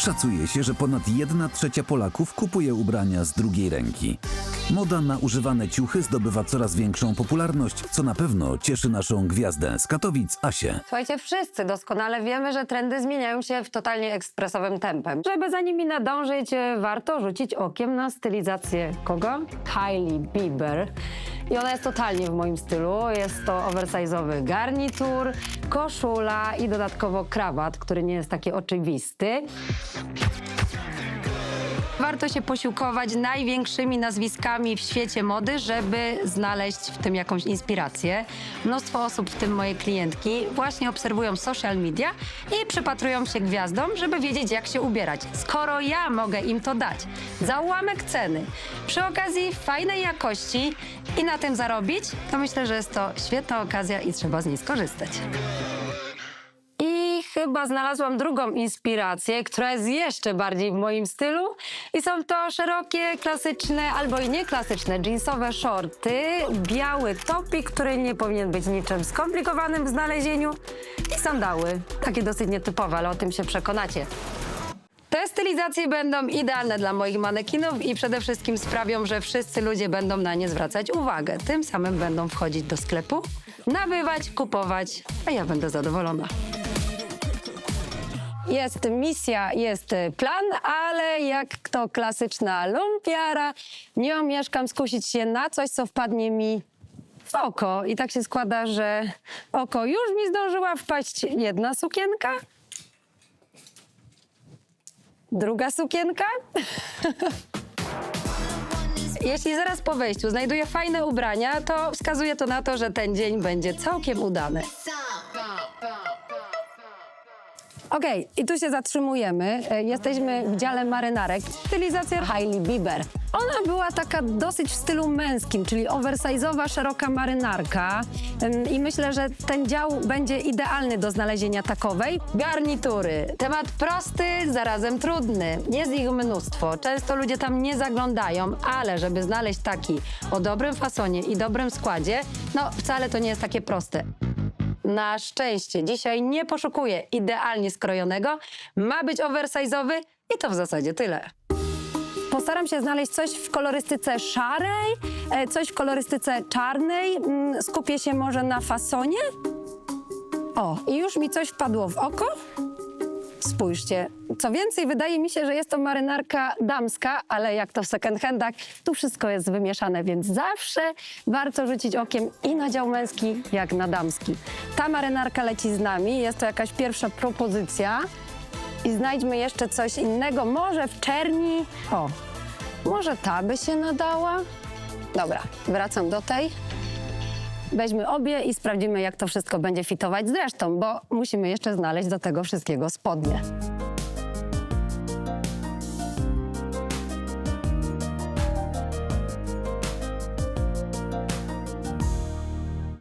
Szacuje się, że ponad 1 trzecia Polaków kupuje ubrania z drugiej ręki. Moda na używane ciuchy zdobywa coraz większą popularność, co na pewno cieszy naszą gwiazdę z Katowic, Asię. Słuchajcie, wszyscy doskonale wiemy, że trendy zmieniają się w totalnie ekspresowym tempem. Żeby za nimi nadążyć, warto rzucić okiem na stylizację kogo? Kylie Bieber. I ona jest totalnie w moim stylu. Jest to oversize'owy garnitur, koszula i dodatkowo krawat, który nie jest taki oczywisty. Warto się posiłkować największymi nazwiskami w świecie mody, żeby znaleźć w tym jakąś inspirację. Mnóstwo osób, w tym moje klientki, właśnie obserwują social media i przypatrują się gwiazdom, żeby wiedzieć, jak się ubierać. Skoro ja mogę im to dać za ułamek ceny, przy okazji fajnej jakości i na tym zarobić, to myślę, że jest to świetna okazja i trzeba z niej skorzystać. Chyba znalazłam drugą inspirację, która jest jeszcze bardziej w moim stylu. I są to szerokie, klasyczne albo i nieklasyczne jeansowe shorty, biały topik, który nie powinien być niczym skomplikowanym w znalezieniu i sandały. Takie dosyć nietypowe, ale o tym się przekonacie. Te stylizacje będą idealne dla moich manekinów i przede wszystkim sprawią, że wszyscy ludzie będą na nie zwracać uwagę. Tym samym będą wchodzić do sklepu, nabywać, kupować, a ja będę zadowolona. Jest misja, jest plan, ale jak to klasyczna lumpiara, nie omieszkam skusić się na coś, co wpadnie mi w oko. I tak się składa, że oko już mi zdążyła wpaść jedna sukienka, druga sukienka. Jeśli zaraz po wejściu znajduję fajne ubrania, to wskazuje to na to, że ten dzień będzie całkiem udany. Okej, i tu się zatrzymujemy. E, Jesteśmy w dziale marynarek. Stylizacja Hailey Bieber. Ona była taka dosyć w stylu męskim, czyli oversize'owa, szeroka marynarka. I myślę, że ten dział będzie idealny do znalezienia takowej. Garnitury. Temat prosty, zarazem trudny. Jest ich mnóstwo. Często ludzie tam nie zaglądają, ale żeby znaleźć taki o dobrym fasonie i dobrym składzie, no wcale to nie jest takie proste. Na szczęście dzisiaj nie poszukuję idealnie skrojonego. Ma być oversize'owy i to w zasadzie tyle. Postaram się znaleźć coś w kolorystyce szarej, e, coś w kolorystyce czarnej. Mm, Skupię się może na fasonie. O, i już mi coś wpadło w oko. Spójrzcie. Co więcej, wydaje mi się, że jest to marynarka damska, ale jak to w second handach, tu wszystko jest wymieszane, więc zawsze warto rzucić okiem i na dział męski, jak na damski. Ta marynarka leci z nami, jest to jakaś pierwsza propozycja. I znajdźmy jeszcze coś innego, może w czerni. O, może ta by się nadała? Dobra, wracam do tej. Weźmy obie i sprawdzimy, jak to wszystko będzie fitować z resztą, bo musimy jeszcze znaleźć do tego wszystkiego spodnie.